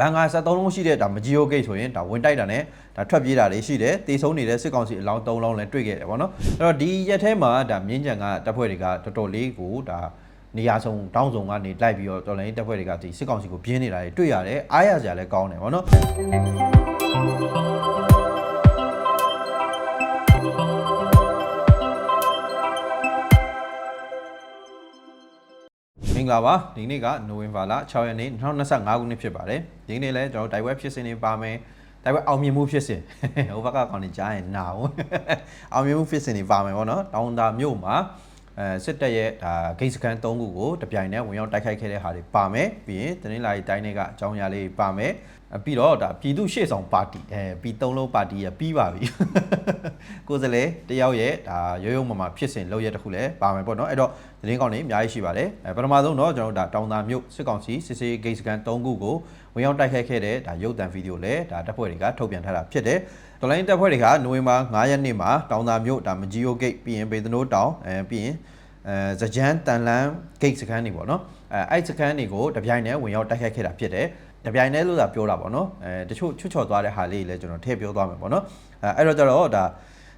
ဘန်ကာ73လုံးရှိတဲ့ဒါမဂျီယိုဂိတ်ဆိုရင်ဒါဝင်တိုက်တာနဲ့ဒါထွက်ပြေးတာတွေရှိတယ်တေဆုံးနေတဲ့စစ်ကောင်စီအလောင်း3လုံးလည်းတွေ့ခဲ့တယ်ပေါ့နော်အဲ့တော့ဒီရက်ထဲမှာဒါမြင်းကြံကတပ်ဖွဲ့တွေကတော်တော်လေးကိုဒါနေရာဆုံးတောင်းဆောင်ကနေလိုက်ပြီးတော့တော်လိုင်းတပ်ဖွဲ့တွေကဒီစစ်ကောင်စီကိုပြင်းနေတာတွေတွေ့ရတယ်အားရစရာလည်းကောင်းတယ်ပေါ့နော် ဂလာပါဒီနေ့ကနိုဝင်ဘာလ6ရက်နေ့2025ခုနှစ်ဖြစ်ပါတယ်ဒီနေ့လည်းကျွန်တော်တိုက်ပွဲဖြစ်စဉ်တွေပါမယ်တိုက်ပွဲအောင်မြင်မှုဖြစ်စဉ်ဟိုဘက်ကကောင်နေကြားရင်နာအောင်အောင်မြင်မှုဖြစ်စဉ်တွေပါမယ်ဗောနော်တောင်တာမြို့မှာအဲစစ်တပ်ရဲ့ဒါဂိတ်စကန်3ခုကိုတပြိုင်တည်းဝင်ရောက်တိုက်ခိုက်ခဲ့တဲ့ဟာတွေပါမယ်ပြီးရင်တနင်္လာရီတိုင်းတွေကအကြောင်းအရာလေးပါမယ်အ ပြီးတော့ဒါပြည်သူ့ရှေ့ဆောင်ပါတီအဲပြည်သုံးလုံးပါတီရပြီးပါပြီကိုယ်စလဲတယောက်ရဲ့ဒါရိုးရိုးမမဖြစ်စဉ်လောက်ရက်တစ်ခုလည်းပါမယ်ပေါ့နော်အဲ့တော့သတင်းကောင်းတွေအများကြီးရှိပါတယ်အဲပထမဆုံးတော့ကျွန်တော်တို့ဒါတောင်သာမြို့စစ်ကောင်စီစစ်စေးဂိတ်စကန်3ခုကိုဝင်ရောက်တိုက်ခိုက်ခဲ့တဲ့ဒါရုပ်သံဗီဒီယိုလည်းဒါတပ်ဖွဲ့တွေကထုတ်ပြန်ထားတာဖြစ်တယ်ဒေါ်လိုင်းတပ်ဖွဲ့တွေကနိုဝင်ဘာ9ရက်နေ့မှာတောင်သာမြို့ဒါမဂျီယိုဂိတ်ပြီးရင်ဘေသနိုးတောင်အဲပြီးရင်အဲဇကြမ်းတန်လန်းဂိတ်စကန်တွေပေါ့နော်အဲအဲ့စကန်တွေကိုတပြိုင်တည်းဝင်ရောက်တိုက်ခိုက်ခဲ့တာဖြစ်တယ် တပြိုင်တည်းလို့သာပြောတာပေါ့နော်အဲတချို့ချွတ်ချော်သွားတဲ့ဟာလေးလည်းကျွန်တော်ထည့်ပြောသွားမယ်ပေါ့နော်အဲအဲ့တော့ကျတော့ဒါ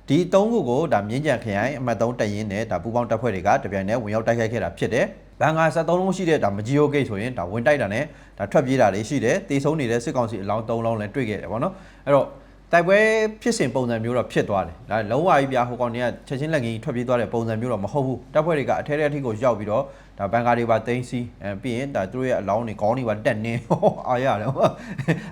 ဒီ၃ခုကိုဒါမြင်းကြံခရိုင်အမှတ်3တရင်နဲ့ဒါပူပေါင်းတပ်ဖွဲ့တွေကတပြိုင်တည်းဝင်ရောက်တိုက်ခိုက်ခဲ့တာဖြစ်တယ်ဘန်ကာ73လုံးရှိတဲ့ဒါမဂျီယိုဂိတ်ဆိုရင်ဒါဝင်တိုက်တာနဲ့ဒါထွက်ပြေးတာတွေရှိတယ်တေဆုံးနေတဲ့စစ်ကောင်စီအလောင်း3လုံးလည်းတွေ့ခဲ့တယ်ပေါ့နော်အဲ့တော့ တိုက်ပွဲဖြစ်စဉ်ပုံစံမျိုးတော့ဖြစ်သွားတယ်ဒါလုံးဝကြီးပြဟိုကောင်တွေကချက်ချင်းလက်ငင်းထွက်ပြေးသွားတဲ့ပုံစံမျိုးတော့မဟုတ်ဘူးတပ်ဖွဲ့တွေကအထဲထဲအထိကိုရောက်ပြီးတော့ဒါဘန်ကာတွေပါတင်းစီအဲပြီးရင်ဒါသူတို့ရဲ့အလောင်းတွေခေါင်းတွေပါတက်နေဟောအားရတယ်ဟော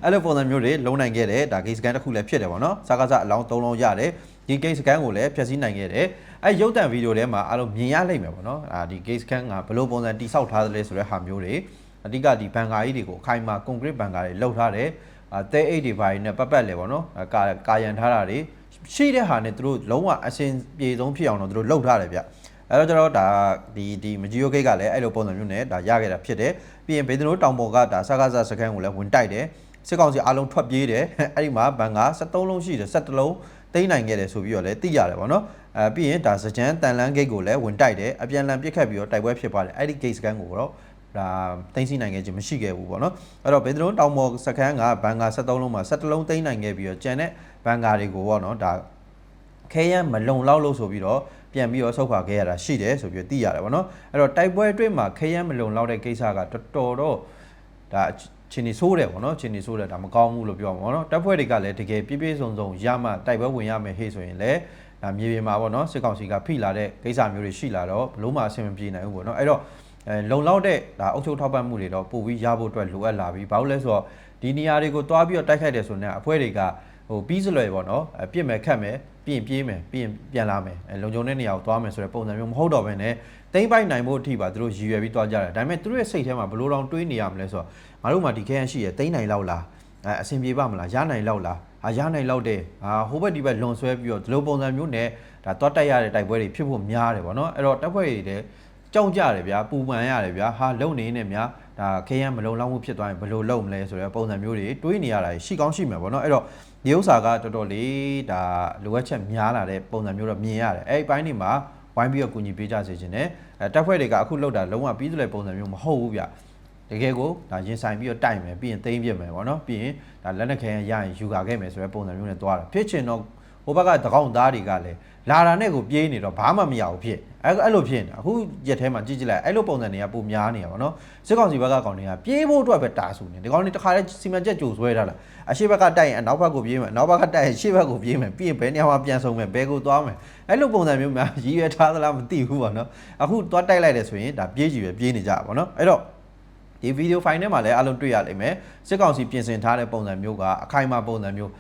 အဲ့လိုပုံစံမျိုးတွေလုံးနိုင်ခဲ့တယ်ဒါဂိတ်စကန်တစ်ခုလည်းဖြစ်တယ်ပေါ့နော်စကားစအလောင်း3လုံးရတယ်ဒီဂိတ်စကန်ကိုလည်းဖျက်ဆီးနိုင်ခဲ့တယ်အဲရုပ်တံဗီဒီယိုထဲမှာအားလုံးမြင်ရလိမ့်မယ်ပေါ့နော်အာဒီဂိတ်စကန်ကဘယ်လိုပုံစံတိဆောက်ထားသလဲဆိုတဲ့ဟာမျိုးတွေအဓိကဒီဘန်ကာကြီးတွေကိုအခိုင်အမာကွန်ကရစ်ဘန်ကာတွေလောက်ထားတယ် အဲတဲအိတ်တွေပိုင်းနဲ့ပတ်ပတ်လေပေါ့နော်အဲကာကာယံထားတာတွေရှိတဲ့ဟာနဲ့သူတို့လုံးဝအစင်ပြေဆုံးဖြစ်အောင်တော့သူတို့လောက်ထားတယ်ဗျအဲ့တော့ကျတော့ဒါဒီဒီမဂျီယိုဂိတ်ကလည်းအဲ့လိုပုံစံမျိုးနဲ့ဒါရခဲ့တာဖြစ်တယ်ပြီးရင်ဘေဒနိုတောင်ပေါ်ကဒါစကားစစကန်ကိုလည်းဝင်တိုက်တယ်စစ်ကောင်စီအားလုံးထွက်ပြေးတယ်အဲ့ဒီမှာဘန်က73လုံးရှိတယ်71လုံးတိမ့်နိုင်ခဲ့တယ်ဆိုပြီးတော့လည်းသိရတယ်ဗောနော်အဲပြီးရင်ဒါစကြမ်းတန်လန်းဂိတ်ကိုလည်းဝင်တိုက်တယ်အပြန်လန်ပစ်ခတ်ပြီးတော့တိုက်ပွဲဖြစ်သွားတယ်အဲ့ဒီဂိတ်စကန်ကိုတော့ ဒါတိမ့်စီနိုင်ခဲ့ခြင်းမရှိခဲ့ဘူးပေါ့နော်အဲ့တော့ဘေဒနိုတောင်ပေါ်စကန်ကဘန်က73လုံးမှာ71လုံးတိမ့်နိုင်ခဲ့ပြီးတော့ကျန်တဲ့ဘန်ကာတွေကိုပေါ့နော်ဒါခဲရန်မလုံလောက်လို့ဆိုပြီးတော့ပြန်ပြီးတော့ဆုတ်ခွာခဲ့ရတာရှိတယ်ဆိုပြီးသိရတယ်ဗောနော်အဲ့တော့တိုက်ပွဲအတွင်းမှာခဲရန်မလုံလောက်တဲ့ကိစ္စကတော်တော်တော့ဒါချင်းနေဆိုးတယ်ဗောနော်ချင်းနေဆိုးတယ်ဒါမကောင်းဘူးလို့ပြောမှာဗောနော်တပ်ဖွဲ့တွေကလည်းတကယ်ပြည့်ပြည့်စုံစုံရမှတိုက်ပွဲဝင်ရမယ်ဟေ့ဆိုရင်လည်းဒါမြေပြင်မှာဗောနော်စစ်ကောင်စီကဖိလာတဲ့ကိစ္စမျိုးတွေရှိလာတော့ဘလို့မှအဆင်မပြေနိုင်ဘူးဗောနော်အဲ့တော့အဲ လုံလောက်တဲ့ဒါအုပ်ချုပ်ထောက်ပံ့မှုတွေတော့ပို့ပြီးရဖို့အတွက်လိုအပ်လာပြီဘာလို့လဲဆိုတော့ဒီနေရာတွေကိုတွားပြီးတော့တိုက်ခိုက်တယ်ဆိုတော့အဖွဲ့တွေကဟိုပြီးစလွယ်ပေါ့နော်အပြစ်မဲ့ခတ်မယ်ပြီးရင်ပြေးမယ်ပြီးရင်ပြန်လာမယ်အဲလုံခြုံတဲ့နေရာကိုသွားမယ်ဆိုတဲ့ပုံစံမျိုးမဟုတ်တော့ဘဲနဲ့တိမ့်ပိုက်နိုင်ဖို့အထိပါသူတို့ရည်ရွယ်ပြီးသွားကြတယ်ဒါပေမဲ့သူတို့ရဲ့စိတ်ထဲမှာဘလို့တောင်တွေးနေရမလဲဆိုတော့ငါတို့မှဒီခဲရန်ရှိရတိမ့်နိုင်လောက်လားအဲအဆင်ပြေပါမလားရနိုင်လောက်လားဟာရနိုင်လောက်တယ်ဟာဟိုဘက်ဒီဘက်လွန်ဆွဲပြီးတော့ဒီလိုပုံစံမျိုးနဲ့ဒါသွားတက်ရတဲ့တိုက်ပွဲတွေဖြစ်ဖို့များတယ်ဗောနော်အဲ့တော့တပ်ဖွဲ့တွေတဲ့ ကြောက်ကြတယ်ဗျာပူပန်ရတယ်ဗျာဟာလုံနေနေများဒါခဲရန်မလုံလောက်မှုဖြစ်သွားရင်ဘယ်လိုလုပ်မလဲဆိုတဲ့ပုံစံမျိုးတွေတွေးနေရတာရှိကောင်းရှိမှာဗောနော်အဲ့တော့ဒီဥစ္စာကတော်တော်လေးဒါလိုအပ်ချက်များလာတဲ့ပုံစံမျိုးတော့မြင်ရတယ်အဲ့ဒီပိုင်းတွေမှာဝိုင်းပြီးတော့ကူညီပေးကြစေချင်တယ်အဲတပ်ဖွဲ့တွေကအခုလောက်တာလုံးဝပြီးသလဲပုံစံမျိုးမဟုတ်ဘူးဗျတကယ်ကိုဒါရင်ဆိုင်ပြီးတော့တိုက်မယ်ပြီးရင်သိမ်းပြမယ်ဗောနော်ပြီးရင်ဒါလက်နက်ခဲရရရင်ယူကာခဲ့မယ်ဆိုတဲ့ပုံစံမျိုးနဲ့သွားတာဖြစ်ချင်တော့ဟိုဘက်ကတကောင်းသားတွေကလည်းလာတာနဲ့ကိုပြေးနေတော့ဘာမှမရဘူးဖြစ်အဲ့အဲ့လိုဖြစ်နေတာအခုရက်ထဲမှာကြည့်ကြည့်လိုက်အဲ့လိုပုံစံတွေကပုံများနေတာဗောနော်စစ်ကောင်စီဘက်ကကောင်တွေကပြေးဖို့အတွက်ပဲတာဆူနေဒီကောင်တွေတခါလဲစီမံချက်ကြိုဆွဲထားလားအရှိဘက်ကတိုက်ရင်အနောက်ဘက်ကိုပြေးမယ်အနောက်ဘက်ကတိုက်ရင်ရှေ့ဘက်ကိုပြေးမယ်ပြီးရင်ဘယ်နေရာမှာပြန်ဆုံမယ်ဘယ်ကိုသွားမယ်အဲ့လိုပုံစံမျိုးများရည်ရွယ်ထားသလားမသိဘူးဗောနော်အခုသွားတိုက်လိုက်တယ်ဆိုရင်ဒါပြေးကြည့်ပဲပြေးနေကြပါဗောနော်အဲ့တော့ဒီဗီဒီယိုဖိုင်ထဲမှာလည်းအလုံးတွေ့ရလိမ့်မယ်စစ်ကောင်စီပြင်ဆင်ထားတဲ့ပုံစံမျိုးကအခိုင်အမာပုံစံမျိုး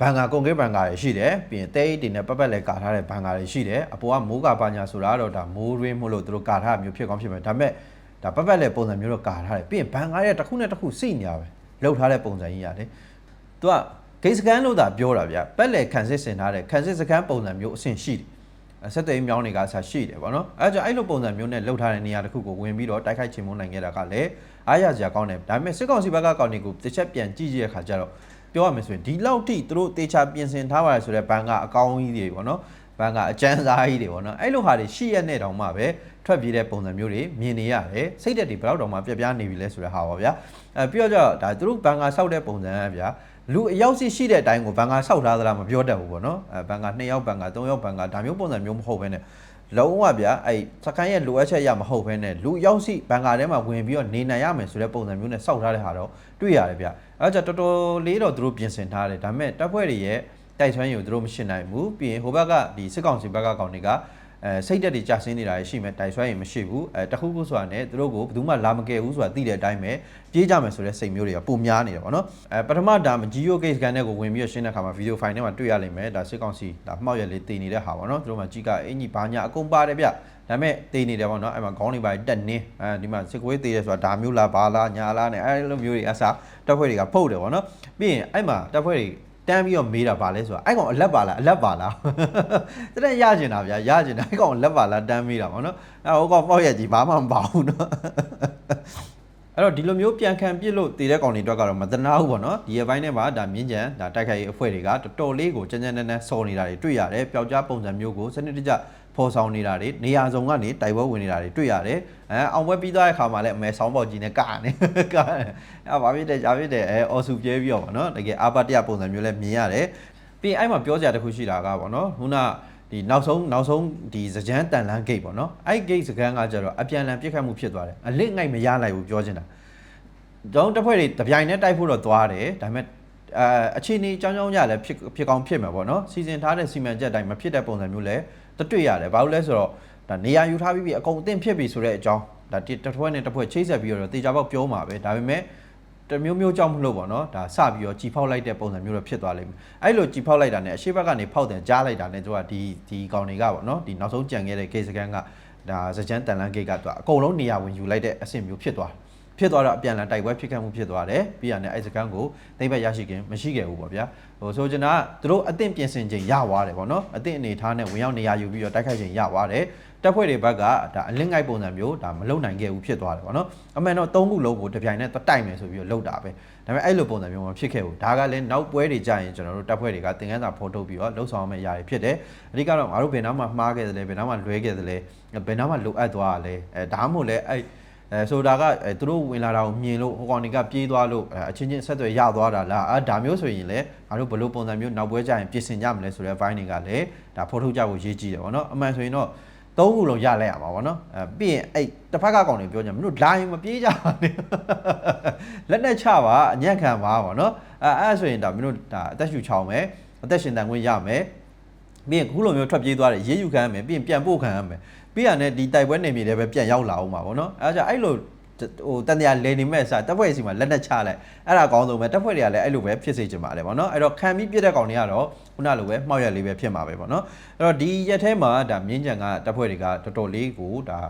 ဘန်ကာကွန်ကရစ်ဘန်ကာတွေရှိတယ်ပြီးရင်တဲအိတ်တွေနဲ့ပတ်ပတ်လဲကာထားတဲ့ဘန်ကာတွေရှိတယ်အပေါ်ကမိုးကာပါညာဆိုတာတော့ဒါမိုးရင်းမို့လို့သူတို့ကာထားမျိုးဖြစ်ကောင်းဖြစ်မယ်ဒါပေမဲ့ဒါပတ်ပတ်လဲပုံစံမျိုးတော့ကာထားတယ်ပြီးရင်ဘန်ကာရဲ့တစ်ခုနဲ့တစ်ခုစိနေရပဲလောက်ထားတဲ့ပုံစံကြီးရတယ်သူကဂိတ်စကန်လို့သာပြောတာဗျပက်လေခံစစ်စင်ထားတဲ့ခံစစ်စကန်ပုံစံမျိုးအဆင့်ရှိတယ်ဆက်သွယ်ရေးမြောင်းတွေကဆာရှိတယ်ဗောနော်အဲကြောင့်အဲ့လိုပုံစံမျိုးနဲ့လှုပ်ထားတဲ့နေရာတစ်ခုကိုဝင်ပြီးတော့တိုက်ခိုက်ချင်မွန်းနိုင်ခဲ့တာကလည်းအားရစရာကောင်းတယ်ဒါပေမဲ့စစ်ကောင်စီဘက်ကကောင်းတွေကိုတစ်ချက်ပြန်ကြည့်ကြည့်ရခါကျတော့ ပြောရမယ်ဆိုရင်ဒီလောက်ထိသူတို့တေချာပြင်ဆင်ထားပါတယ်ဆိုတော့ဘန်ကအကောင်းကြီးတွေဗောနော်ဘဘန်ကအကျန်းစားကြီးတွေပေါ့နော်အဲ့လိုဟာတွေရှိရက်နဲ့တောင်မှပဲထွက်ပြေးတဲ့ပုံစံမျိုးတွေမြင်နေရတယ်စိတ်သက်တွေဘယ်တော့တောင်မှပြပြနေပြီလဲဆိုတဲ့ဟာပါဗျာအဲပြီးတော့ကျတော့ဒါသူတို့ဘန်ကဆောက်တဲ့ပုံစံကဗျာလူအယောက်စီရှိတဲ့အတိုင်းကိုဘန်ကဆောက်ထားသလားမပြောတတ်ဘူးပေါ့နော်အဲဘန်က2ယောက်ဘန်က3ယောက်ဘန်ကဒါမျိုးပုံစံမျိုးမဟုတ်ဘဲနဲ့ လုံးဝဗျာအဲ့စကိုင်းရဲ့လိုအပ်ချက်ရမဟုတ်ဘဲနဲ့လူရောက်စီဘန်ကာထဲမှာဝင်ပြီးတော့နေနိုင်ရမယ်ဆိုတဲ့ပုံစံမျိုးနဲ့စောက်ထားတဲ့ဟာတော့တွေ့ရတယ်ဗျအဲဒါကြောင့်တော်တော်လေးတော့သူတို့ပြင်ဆင်ထားတယ်ဒါပေမဲ့တပ်ဖွဲ့တွေရဲ့တိုက်ဆွမ်းရည်ကိုသူတို့မရှင်းနိုင်ဘူးပြီးရင်ဟိုဘက်ကဒီစစ်ကောင်စီဘက်ကကောင်တွေက အဲစိတ်တက်တွေကြာဆင်းနေတာရှိမယ်တိုက်ဆွမ်းရည်မရှိဘူးအဲတခုခုဆိုတာနဲ့သူတို့ကိုဘယ်သူမှလာမကယ်ဘူးဆိုတာသိတဲ့အတိုင်းပဲပြေးကြမယ်ဆိုတဲ့စိတ်မျိုးတွေကပုံများနေတယ်ပေါ့နော်အဲပထမဒါမ Geo Case ကန်တဲ့ကိုဝင်ပြီးရှင်းတဲ့အခါမှာ video file ထဲမှာတွေ့ရလိမ့်မယ်ဒါစစ်ကောင်စီဒါမှောက်ရလေးတည်နေတဲ့ဟာပေါ့နော်သူတို့မှကြီးကအင်ကြီးဘာညာအကုန်ပါတယ်ဗျဒါပေမဲ့တည်နေတယ်ပေါ့နော်အဲ့မှာခေါင်းတွေပါတက်နင်းအဲဒီမှာစစ်ကွေးတည်တယ်ဆိုတာဒါမျိုးလားဘာလားညာလားနဲ့အဲ့လိုမျိုးတွေအစားတပ်ဖွဲ့တွေကဖုတ်တယ်ပေါ့နော်ပြီးရင်အဲ့မှာတပ်ဖွဲ့တွေ တန်းပြီးတော့မေးတာပါလဲဆိုတာအဲ့ကောင်အလက်ပါလားအလက်ပါလားတဲ့ရကျင်တာဗျာရကျင်တာအဲ့ကောင်အလက်ပါလားတန်းမေးတာပေါ့နော်အဲ့ဟိုကောင်ပေါ့ရက်ကြီးဘာမှမပါဘူးနော်အဲ့တော့ဒီလိုမျိုးပြန်ခံပြစ်လို့တည်တဲ့ကောင်တွေအတွက်ကတော့မတနာဘူးပေါ့နော်ဒီရပိုင်းထဲမှာဒါမြင်းကြံဒါတိုက်ခိုက်ရေးအဖွဲ့တွေကတော်တော်လေးကိုကြမ်းကြမ်းတမ်းတမ်းစော်နေတာတွေတွေ့ရတယ်ပျောက်ကြားပုံစံမျိုးကိုစနစ်တကျ ဖော်ဆောင်နေတာတွေနေရာစုံကနေတိုက်ပွဲဝင်နေတာတွေတွေ့ရတယ်အဲအောင်ပွဲပြီးသွားတဲ့ခါမှာလည်းအမဲဆောင်းပေါက်ကြီးနဲ့ကာနေကာနေအဲဘာဖြစ်တယ်ဂျာဖြစ်တယ်အဲအော်ဆူပြဲပြီးတော့ပေါ့နော်တကယ်အာပါတရပုံစံမျိုးလည်းမြင်ရတယ်ပြီးရင်အဲ့မှာပြောစရာတစ်ခုရှိတာကပေါ့နော်ခုနဒီနောက်ဆုံးနောက်ဆုံးဒီစကြမ်းတန်လန်းဂိတ်ပေါ့နော်အဲ့ဂိတ်စကန်းကကျတော့အပြန်လန်ပြစ်ခတ်မှုဖြစ်သွားတယ်အလစ်ငိုက်မရလိုက်ဘူးပြောချင်တာကျွန်တော်တစ်ဖွဲ့တွေတပြိုင်နဲ့တိုက်ဖို့တော့သွားတယ်ဒါပေမဲ့အဲအခြေအနေအကြောင်းကြောင်းကြလည်းဖြစ်ဖြစ်ကောင်းဖြစ်မှာပေါ့နော်စီစဉ်ထားတဲ့စီမံချက်အတိုင်းမဖြစ်တဲ့ပုံစံမျိုးလည်း တတွေ့ရတယ်ဘာလို့လဲဆိုတော့ဒါနေရာယူထားပြီးပြီအကုန်အသင့်ဖြစ်ပြီဆိုတဲ့အကြောင်းဒါတစ်ဖွဲ့နဲ့တစ်ဖွဲ့ချိတ်ဆက်ပြီးတော့တေချာပေါက်ပြောမှာပဲဒါပေမဲ့တမျိုးမျိုးကြောင့်မလို့ပေါ့နော်ဒါစပြီးတော့ကြီးဖောက်လိုက်တဲ့ပုံစံမျိုးတော့ဖြစ်သွားလိမ့်မယ်အဲ့လိုကြီးဖောက်လိုက်တာနဲ့အရှိဘက်ကနေဖောက်တယ်ကြားလိုက်တာနဲ့သူကဒီဒီကောင်တွေကပေါ့နော်ဒီနောက်ဆုံးကြံခဲ့တဲ့ case စကန်ကဒါစကြမ်းတန်လန်းဂိတ်ကသူကအကုန်လုံးနေရာဝင်ယူလိုက်တဲ့အဆင့်မျိုးဖြစ်သွားတယ်ဖြစ်သွားတော့အပြန်လန်တိုက်ပွဲဖြစ်ခဲ့မှုဖြစ်သွားတယ်ပြီးရတယ်အဲ့စကန်ကိုသိမ့်ဘက်ရရှိခင်မရှိခဲ့ဘူးပေါ့ဗျာ ဟိုဆိုချင်တာကသူတို့အသင့်ပြင်ဆင်ခြင်းရသွားတယ်ပေါ့နော်အသင့်အနေထားနဲ့ဝင်ရောက်နေရာယူပြီးတော့တိုက်ခိုက်ခြင်းရသွားတယ်တပ်ဖွဲ့တွေဘက်ကဒါအလင်းငိုက်ပုံစံမျိုးဒါမလုံနိုင်ခဲ့ဘူးဖြစ်သွားတယ်ပေါ့နော်အမှန်တော့သုံးခုလုံးကိုတပြိုင်နက်တိုက်မယ်ဆိုပြီးတော့လှုပ်တာပဲဒါပေမဲ့အဲ့လိုပုံစံမျိုးမဖြစ်ခဲ့ဘူးဒါကလည်းနောက်ပွဲတွေကြာရင်ကျွန်တော်တို့တပ်ဖွဲ့တွေကသင်ခန်းစာဖော်ထုတ်ပြီးတော့လှုပ်ဆောင်မယ့်အရာတွေဖြစ်တယ်အဓိကတော့ငါတို့ဘယ်နှမှာမှားခဲ့တယ်လဲဘယ်နှမှာလွဲခဲ့တယ်လဲဘယ်နှမှာလိုအပ်သွားတာလဲအဲဒါမှမဟုတ်လဲအဲ့ အဲဆိုတာကအဲသူတို့ဝင်လာတာကိုမြင်လို့ဟိုကောင်တွေကပြေးသွားလို့အဲအချင်းချင်းဆက်သွယ်ရသွားတာလားအဲဒါမျိုးဆိုရင်လည်းငါတို့ဘလို့ပုံစံမျိုးနောက်ပွဲကြရင်ပြင်ဆင်ကြမလဲဆိုတဲ့ vine တွေကလည်းဒါဖော်ထုတ်ကြဖို့ရေးကြည့်တယ်ဗောနော်အမှန်ဆိုရင်တော့သုံးခုလုံးရလိုက်ရမှာဗောနော်အဲပြီးရင်အဲ့တစ်ဖက်ကကောင်တွေပြောကြမလို့လာရင်မပြေးကြပါနဲ့လက်နဲ့ချပါအညံ့ခံပါဗောနော်အဲအဲ့ဆိုရင်ဒါမင်းတို့ဒါအသက်ရှူချောင်းမယ်အသက်ရှင်တန်ခွင့်ရမယ်ပြီးရင်ခုလိုမျိုးထွက်ပြေးသွားတယ်ရေးယူခံရမယ်ပြီးရင်ပြန်ပို့ခံရမယ် ပြီးရတဲ့ဒီတိုက်ပွဲနေမြေတွေပဲပြန်ရောက်လာအောင်ပါဗောနော်အဲဒါကြောင့်အဲ့လိုဟိုတန်တရားလဲနေမဲ့အစားတပ်ဖွဲ့စီမှာလက်နဲ့ချလိုက်အဲ့ဒါအကောင်းဆုံးပဲတပ်ဖွဲ့တွေကလည်းအဲ့လိုပဲဖြစ်စေချင်ပါတယ်ဗောနော်အဲ့တော့ခံပြီးပြစ်တဲ့ကောင်တွေကတော့ခုနလိုပဲမှောက်ရက်လေးပဲဖြစ်မှာပဲဗောနော်အဲ့တော့ဒီရက်ထဲမှာဒါမြင်းကြံကတပ်ဖွဲ့တွေကတော်တော်လေးကိုဒါ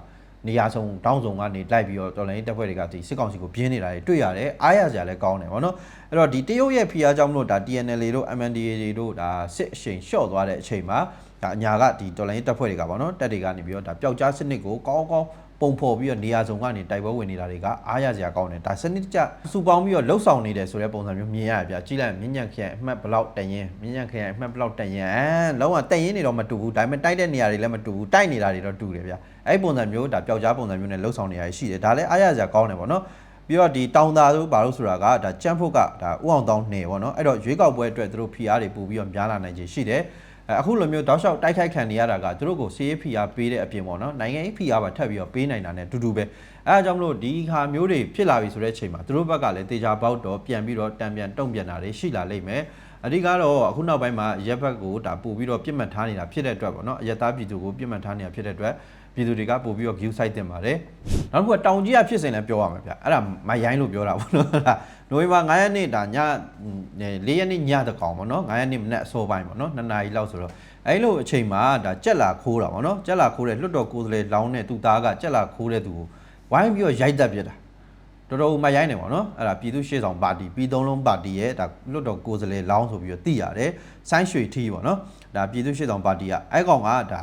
နေရာဆုံးတောင်းဆုံးကနေလိုက်ပြီးတော့တော်လိုင်းတပ်ဖွဲ့တွေကဒီစစ်ကောင်စီကိုပြင်းနေတာတွေတွေ့ရတယ်အားရစရာလည်းကောင်းတယ်ဗောနော်အဲ့တော့ဒီတရုတ်ရဲ့ဖိအားကြောင့်မလို့ဒါ TNL တို့ MNDAA တွေတို့ဒါစစ်အရှိန်လျှော့သွားတဲ့အချိန်မှာ ဒါအညာကဒီတော်လိုင်းတပ်ဖွဲ့တွေကဗောနော်တပ်တွေကနေပြီးတော့ဒါပျောက်ကြားစနစ်ကိုကောင်းကောင်းပုံဖော်ပြီးတော့နေရာစုံကနေတိုက်ပွဲဝင်နေတာတွေကအားရစရာကောင်းတယ်ဒါစနစ်တကျစူပေါင်းပြီးတော့လှုပ်ဆောင်နေတယ်ဆိုတဲ့ပုံစံမျိုးမြင်ရတယ်ဗျာကြည့်လိုက်မြင်းညံခရိုင်အမှတ်ဘလောက်တန်ရင်မြင်းညံခရိုင်အမှတ်ဘလောက်တန်ရင်အဲလုံးဝတန်ရင်နေတော့မတူဘူးဒါပေမဲ့တိုက်တဲ့နေရာတွေလည်းမတူဘူးတိုက်နေတာတွေတော့တူတယ်ဗျာအဲ့ပုံစံမျိုးဒါပျောက်ကြားပုံစံမျိုးနဲ့လှုပ်ဆောင်နေရရှိတယ်ဒါလည်းအားရစရာကောင်းတယ်ဗောနော်ပြီးတော့ဒီတောင်သာတို့ဘာလို့ဆိုတာကဒါကြမ်းဖို့ကဒါဥအောင်တောင်းနေပေါ့နော်အဲ့တော့ရွေးကောက်ပွဲအတွက်သူတို့ PR တွေပို့ပြီးတော့များလာနိုင်ခြင်းရှိတယ် အခုလိုမျိုးတောက်လျှောက်တိုက်ခိုက်ခံနေရတာကသူတို့ကို CFPR ပေးတဲ့အပြင်ပေါ့နော်နိုင်ငံရေး PR ပါထပ်ပြီးတော့ပေးနိုင်တာ ਨੇ တူတူပဲအဲအကြောင်းမလို့ဒီဟာမျိုးတွေဖြစ်လာပြီဆိုတဲ့အချိန်မှာသူတို့ဘက်ကလည်းတေချာပေါက်တော့ပြန်ပြီးတော့တံပြန်တုံ့ပြန်တာတွေရှိလာလိမ့်မယ်အဓိကတော့အခုနောက်ပိုင်းမှာရက်ဘက်ကိုဒါပို့ပြီးတော့ပြစ်မှတ်ထားနေတာဖြစ်တဲ့အတွက်ပေါ့နော်အယက်သားပြည်သူကိုပြစ်မှတ်ထားနေတာဖြစ်တဲ့အတွက် ပြည်သူတွေကပို့ပြီးတော့ view site တင်ပါတယ်နောက်တစ်ခုကတောင်ကြီးကဖြစ်စဉ်လည်းပြောရမှာဗျအဲ့ဒါမရိုင်းလို့ပြောတာပေါ့နော်နိုဝင်ဘာ9ရက်နေ့ဒါည4ရက်နေ့ညတကောင်ပေါ့နော်9ရက်နေ့မနက်အစောပိုင်းပေါ့နော်2နာရီလောက်ဆိုတော့အဲ့လိုအချိန်မှာဒါကြက်လာခိုးတာပေါ့နော်ကြက်လာခိုးတဲ့လွတ်တော်ကိုယ်စားလှယ်လောင်းတဲ့သူသားကကြက်လာခိုးတဲ့သူကိုဝိုင်းပြီးတော့ရိုက်တက်ပြစ်တာတော်တော်မရိုင်းနေပါတော့အဲ့ဒါပြည်သူ့ရှေ့ဆောင်ပါတီပြည်သုံးလုံးပါတီရဲ့ဒါလွတ်တော်ကိုယ်စားလှယ်လောင်းဆိုပြီးတော့သိရတယ်ဆိုင်းရွှေထီးပေါ့နော်ဒါပြည်သူ့ရှေ့ဆောင်ပါတီကအဲ့ကောင်ကဒါ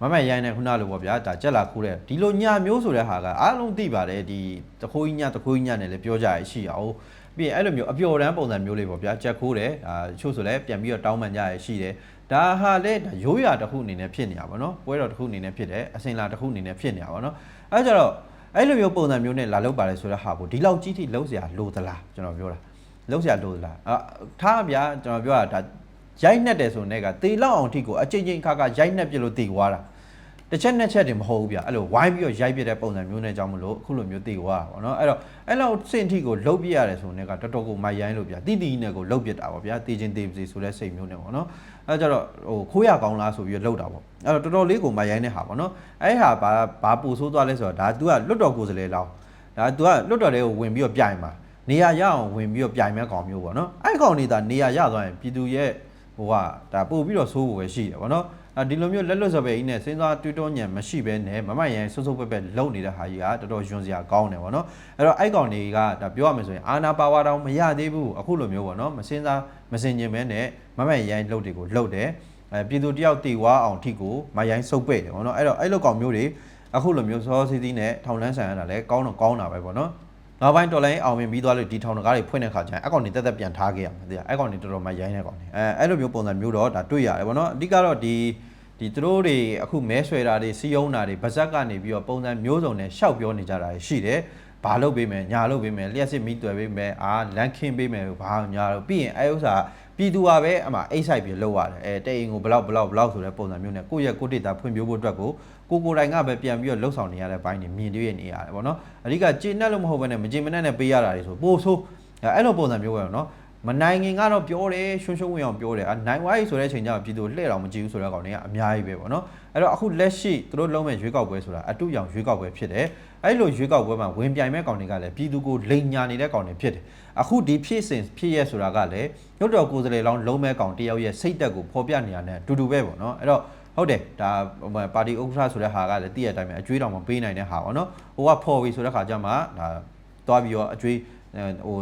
မမရိုင်းနေခုနလိုပေါ့ဗျာဒါကြက်လာခိုးတဲ့ဒီလိုညမျိုးဆိုတဲ့ဟာကအားလုံးသိပါတယ်ဒီတခိုးကြီးညတခိုးကြီးညနဲ့လည်းပြောကြရရှိရအောင်ပြီးရင်အဲ့လိုမျိုးအပျော်တမ်းပုံစံမျိုးလေးပေါ့ဗျာကြက်ခိုးတယ်အာချို့ဆိုလည်းပြန်ပြီးတော့တောင်းပန်ကြရရှိတယ်ဒါဟာလည်းရိုးရာတစ်ခုအနေနဲ့ဖြစ်နေတာပေါ့နော်ပွဲတော်တစ်ခုအနေနဲ့ဖြစ်တယ်အစင်လာတစ်ခုအနေနဲ့ဖြစ်နေတာပေါ့နော်အဲ့ကြတော့အဲ့လိုမျိုးပုံစံမျိုးနဲ့လာလောက်ပါတယ်ဆိုတဲ့ဟာကိုဒီလောက်ကြီးထိလုံးစရာလိုသလားကျွန်တော်ပြောတာလုံးစရာလိုသလားအာထားဗျာကျွန်တော်ပြောတာဒါ ရိုက်နှက်တယ်ဆိုတဲ့ကတေလောက်အောင်ထိကိုအချိန်ချင်းခါခါရိုက်နှက်ပြလို့တေသွားတာတစ်ချက်နှစ်ချက်တည်းမဟုတ်ဘူးဗျအဲ့လိုဝိုင်းပြီးတော့ရိုက်ပြတဲ့ပုံစံမျိုးနဲ့ကြောင်းမလို့အခုလိုမျိုးတေသွားတာပေါ့နော်အဲ့တော့အဲ့လောက်စင်ထိကိုလှုပ်ပြရတယ်ဆိုတဲ့ကတော်တော်ကိုမိုက်ရိုင်းလို့ဗျတိတိနဲ့ကိုလှုပ်ပြတာပေါ့ဗျာတေချင်းတေပါစေဆိုတဲ့စိတ်မျိုးနဲ့ပေါ့နော်အဲကြတော့ဟိုခိုးရကောင်းလားဆိုပြီးတော့လှုပ်တာပေါ့အဲ့တော့တော်တော်လေးကိုမိုက်ရိုင်းတဲ့ဟာပေါ့နော်အဲ့ဟာဘာဘာပူဆိုးသွားလဲဆိုတော့ဒါ तू ကလွတ်တော်ကိုယ်စလဲလောင်းဒါ तू ကလွတ်တော်တွေကိုဝင်ပြီးတော့ပြိုင်မှာနေရာရအောင်ဝင်ပြီးတော့ပြိုင်မဲ့ကောင်မျိုးပေါ့နော်အဲ့ကောင်နေတာနေရာရသွားရင်ပြည်သူရဲ့ ဟိုကဒါပို့ပြီးတော့ဆိုးဖို့ပဲရှိတယ်ပေါ့နော်ဒီလိုမျိုးလက်လွတ်စပယ်ကြီးနဲ့စဉ်းစားတွေးတောညံမရှိဘဲနဲ့မမရန်ဆွဆုပ်ပက်ပက်လုံနေတဲ့ဟာကြီးကတော်တော်ယွန်စရာကောင်းတယ်ဗောနော်အဲ့တော့အဲ့ကောင်တွေကဒါပြောရမယ်ဆိုရင်အာနာပါဝါတောင်မရသေးဘူးအခုလိုမျိုးဗောနော်မစဉ်းစားမစင်ကျင်ပဲနဲ့မမရန်လှုပ်တွေကိုလှုပ်တယ်အဲပြည်သူတယောက်တီဝါအောင်ထိကိုမရိုင်းစုပ်ပဲ့တယ်ဗောနော်အဲ့တော့အဲ့လိုကောင်မျိုးတွေအခုလိုမျိုးစောစီးစီးနဲ့ထောင်လန်းဆန်ရတာလဲကောင်းတော့ကောင်းတာပဲဗောနော် နောက်ပိုင်းတော်လိုင်းအောင်မြင်ပြီးသွားလို့ဒီထောင်တကားတွေဖွင့်တဲ့ခါကျရင်အကောင်တွေတက်တက်ပြန်ထားခဲ့ရမှာသိရအကောင်တွေတော်တော်မှရိုင်းနေကောင်တွေအဲအဲ့လိုမျိုးပုံစံမျိုးတော့ဒါတွေ့ရတယ်ဗောနော်အဓိကတော့ဒီဒီသူတို့တွေအခုမဲဆွဲတာတွေစီယုံတာတွေဗဇက်ကနေပြီးတော့ပုံစံမျိုးစုံနဲ့ရှောက်ပြောနေကြတာရှိတယ်ဘာလုပ်ပေးမယ်ညာလုပ်ပေးမယ်လျှက်စစ်မီးတွေ့ပေးမယ်အာလန်ခင်းပေးမယ်ဘာညာလို့ပြီးရင်အဲဥစ္စာ ပြည်သူကပဲအမှအိတ်ဆိုင်ပြီးလောက်ရတယ်အဲတဲ့အိမ်ကိုဘလောက်ဘလောက်ဘလောက်ဆိုတဲ့ပုံစံမျိုးနဲ့ကိုယ့်ရဲ့ကိုယ့်ဒေတာဖွံ့ဖြိုးဖို့အတွက်ကိုကိုကိုယ်တိုင်ကပဲပြန်ပြီးတော့လှုပ်ဆောင်နေရတဲ့ဘိုင်းတွေမြင်တွေ့ရနေရတယ်ပေါ့နော်အဓိကကျေနပ်လို့မဟုတ်ဘဲနဲ့မကျေမနပ်နဲ့ပေးရတာတွေဆိုပို့ဆိုးအဲ့လိုပုံစံမျိုးပဲနော် မနိုင်ငင်ကတော့ပြောတယ်ရှုံရှုံဝင်အောင်ပြောတယ်အနိုင်ဝိုင်းဆိုတဲ့အချိန်ကျတော့ပြည်သူလှည့်တော်မကြည့်ဘူးဆိုတဲ့ကောင်တွေကအများကြီးပဲပေါ့နော်အဲ့တော့အခုလက်ရှိသူတို့လုံးမဲ့ရွေးကောက်ပွဲဆိုတာအတူရောင်ရွေးကောက်ပွဲဖြစ်တယ်အဲ့လိုရွေးကောက်ပွဲမှာဝင်ပြိုင်မဲ့ကောင်တွေကလည်းပြည်သူကိုလိန်ညာနေတဲ့ကောင်တွေဖြစ်တယ်အခုဒီဖြစ်စဉ်ဖြစ်ရဆိုတာကလည်းရုပ်တော်ကိုယ်စားလှယ်လောင်းလုံးမဲ့ကောင်တယောက်ရဲ့စိတ်တက်ကိုဖော်ပြနေရတဲ့အတူတူပဲပေါ့နော်အဲ့တော့ဟုတ်တယ်ဒါပါတီဥက္ကဋ္ဌဆိုတဲ့ဟာကလည်းတည့်ရတိုင်းပဲအကျွေးတော်မပေးနိုင်တဲ့ဟာပေါ့နော်ဟိုကဖော်ပြီးဆိုတဲ့ခါကျမှဒါသွားပြီးတော့အကျွေး ဟို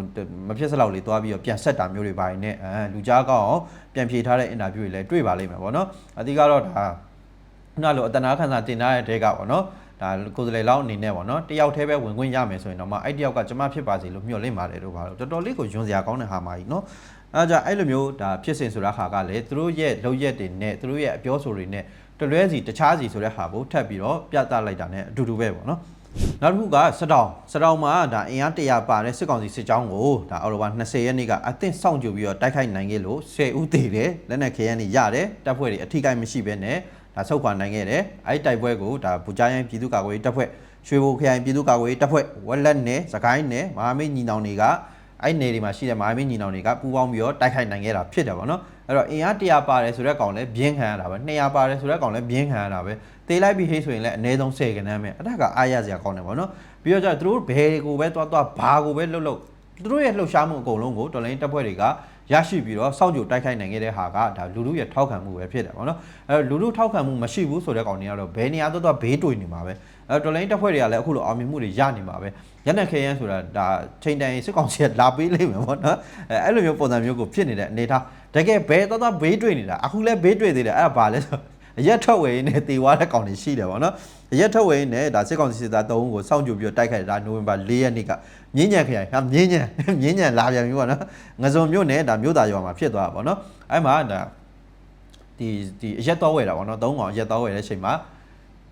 မဖြစ်စလောက်လေးသွားပြီးတော့ပြန်ဆက်တာမျိုးတွေပါနေအဲလူကြားကောင်းအောင်ပြန်ဖြေထားတဲ့အင်တာဗျူးတွေလည်းတွေ့ပါလိမ့်မယ်ပေါ့နော်အတိကတော့ဒါခုနလိုအတနာခန်းစာတင်ထားတဲ့တဲကပေါ့နော်ဒါကိုယ်စလေလောက်အနေနဲ့ပေါ့နော်တယောက်တည်းပဲဝင်ခွင့်ရမယ်ဆိုရင်တော့မှအဲ့တယောက်ကကျမဖြစ်ပါစေလို့မျှော်လင့်ပါတယ်တို့ပါတော့တော်တော်လေးကိုယွန်စရာကောင်းတဲ့ဟာမှာကြီးနော်အဲကြအဲ့လိုမျိုးဒါဖြစ်စဉ်ဆိုတာခါကလည်းသူတို့ရဲ့လောက်ရက်တွေနဲ့သူတို့ရဲ့အပြောဆိုတွေနဲ့တလွဲစီတခြားစီဆိုတဲ့ဟာကိုထပ်ပြီးတော့ပြသလိုက်တာ ਨੇ အတူတူပဲပေါ့နော် နောက်တစ်ခုကစတောင်စတောင်မှာဒါအင်အား100ပါတဲ့စစ်ကောင်စီစစ်ကြောင်းကိုဒါအော်တိုဘာ20ရက်နေ့ကအသင့်စောင့်ကြိုပြီးတော့တိုက်ခိုက်နိုင်ခဲ့လို့10ဦးသေးတယ်လက်နက်ခဲယမ်းတွေရတယ်တပ်ဖွဲ့တွေအထိကိမရှိဘဲနဲ့ဒါဆုတ်ခွာနိုင်ခဲ့တယ်အဲ့တိုက်ပွဲကိုဒါဘူကြားရိုင်းပြည်သူ့ကာကွယ်ရေးတပ်ဖွဲ့ရွှေဘိုခရိုင်ပြည်သူ့ကာကွယ်ရေးတပ်ဖွဲ့ဝက်လက်နယ်စကိုင်းနယ်မဟာမိတ်ညီနောင်တွေကအဲ့နယ်တွေမှာရှိတဲ့မဟာမိတ်ညီနောင်တွေကပူးပေါင်းပြီးတော့တိုက်ခိုက်နိုင်ခဲ့တာဖြစ်တယ်ဗောနော် အဲ့တော့အင်အား100ပါတယ်ဆိုတဲ့ကောင်လည်းပြင်းခံရတာပဲ200ပါတယ်ဆိုတဲ့ကောင်လည်းပြင်းခံရတာပဲတေးလိုက်ပြီးဟေးဆိုရင်လည်းအနည်းဆုံး10ကနန်းပဲအထက်ကအားရစရာကောင်းတယ်ဗောနော်ပြီးတော့ကျသူတို့ဘယ်ကိုပဲတွားတွားဘာကိုပဲလှုပ်လှုပ်သူတို့ရဲ့လှုပ်ရှားမှုအကုန်လုံးကိုတော်လိုင်းတပ်ဖွဲ့တွေကရရှိပြီးတော့စောင့်ကြိုတိုက်ခိုက်နိုင်ခဲ့တဲ့ဟာကဒါလူလူရဲ့ထောက်ခံမှုပဲဖြစ်တယ်ဗောနော်အဲလူလူထောက်ခံမှုမရှိဘူးဆိုတဲ့ကောင်တွေကတော့ဘယ်နေရာတော့တော့ဘေးတွေ့နေမှာပဲအဲတော်လိုင်းတပ်ဖွဲ့တွေကလည်းအခုလိုအောင်မြင်မှုတွေရနေမှာပဲ ရနက်ခဲယမ်းဆိုတာဒါချိန်တန်စစ်ကောင်စီကလာပေးလိမ့်မယ်ဗောနော်အဲအဲ့လိုမျိုးပုံစံမျိုးကိုဖြစ်နေတဲ့အနေထားတကယ်ဘယ်တော့တော့ဘေးတွေ့နေတာအခုလည်းဘေးတွေ့သေးတယ်အဲ့ဒါဘာလဲဆိုအရက်ထွက်ဝေးနေတေဝါတဲ့ကောင်တွေရှိတယ်ဗောနော်အရက်ထွက်ဝေးနေဒါစစ်ကောင်စီစစ်သား၃ဦးကိုစောင့်ကြိုပြီးတော့တိုက်ခိုက်တာနိုဝင်ဘာ၄ရက်နေ့ကမြင်းညံခရိုင်ဟာမြင်းညံမြင်းညံလာပြန်ပြီဗောနော်ငစုံမြို့နယ်ဒါမြို့သားရွာမှာဖြစ်သွားတာဗောနော်အဲ့မှာဒါဒီဒီအရက်တော်ဝဲတာဗောနော်၃ကောင်အရက်တော်ဝဲတဲ့အချိန်မှာ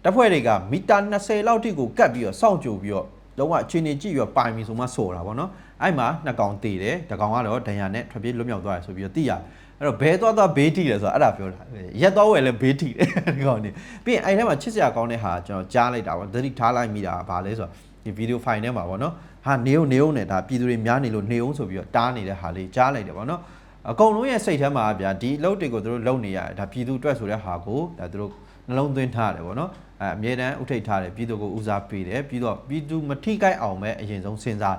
တပ်ဖွဲ့တွေကမီတာ20လောက်ထိကိုကတ်ပြီးတော့စောင့်ကြိုပြီးတော့ လုံးဝအခြေအနေကြည့်ပြီးတော့ပိုင်ပြီဆိုမှဆိုတာဗောနော်အဲ့မှာနှစ်ကောင်တည်တယ်တကောင်ကတော့ဒဏ်ရာနဲ့ထွက်ပြေးလွတ်မြောက်သွားတယ်ဆိုပြီးတော့သိရတယ်အဲ့တော့ဘဲသွားသွားဘေးထိတယ်ဆိုတာအဲ့ဒါပြောတာရက်သွားဝယ်လဲဘေးထိတယ်ဒီကောင်နေပြီးရင်အဲ့ထဲမှာချစ်စရာကောင်းတဲ့ဟာကျွန်တော်ကြားလိုက်တာဗောသတိထားလိုက်မိတာဗာလဲဆိုတော့ဒီဗီဒီယိုဖိုင်ထဲမှာဗောနော်ဟာနေုံနေုံနဲ့ဒါပြည်သူတွေများနေလို့နေုံဆိုပြီးတော့တားနေတဲ့ဟာလေးကြားလိုက်တယ်ဗောနော်အကုန်လုံးရဲ့စိတ်ထဲမှာဗျာဒီအလုပ်တွေကိုသူတို့လုပ်နေရတယ်ဒါပြည်သူအတွက်ဆိုတဲ့ဟာကိုဒါသူတို့နှလုံးသွင်းထားတယ်ဗောနော် အဲအမြဲတမ်းဥထိတ်ထားတယ်ပြည်သူကိုဦးစားပေးတယ်ပြီးတော့ပြည်သူမထိခိုက်အောင်ပဲအရင်ဆုံးစဉ်းစား